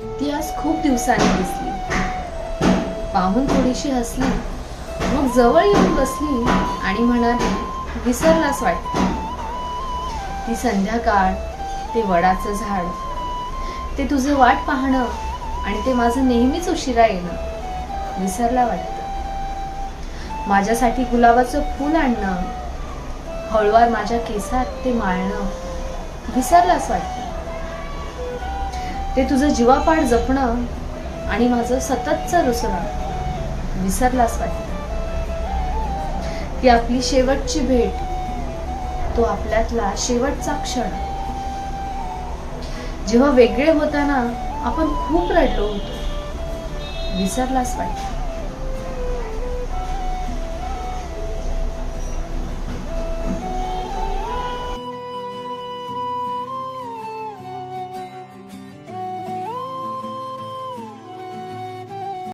ती आज खूप दिवसांनी दिसली. पाहून थोडीशी हसली. मग जवळ येऊन बसली आणि म्हणाली विसरलास वाटत. ती संध्याकाळ ते वडाचं झाड ते तुझे वाट पाहणं आणि ते माझं नेहमीच उशिरा येणं विसरला वाटतं. माझ्यासाठी गुलाबाचं फूल आणणं हळूवार माझ्या केसात ते माळणं विसरलास वाटतं. ते तुझं जीवापाड जपणं आणि माझं सततचं रुसणं विसरलास वाटत. ती आपली शेवटची भेट तो आपल्यातला शेवटचा क्षण. जेव्हा वेगळे होताना आपण खूप रडलो होतो. विसरलास वाटतं.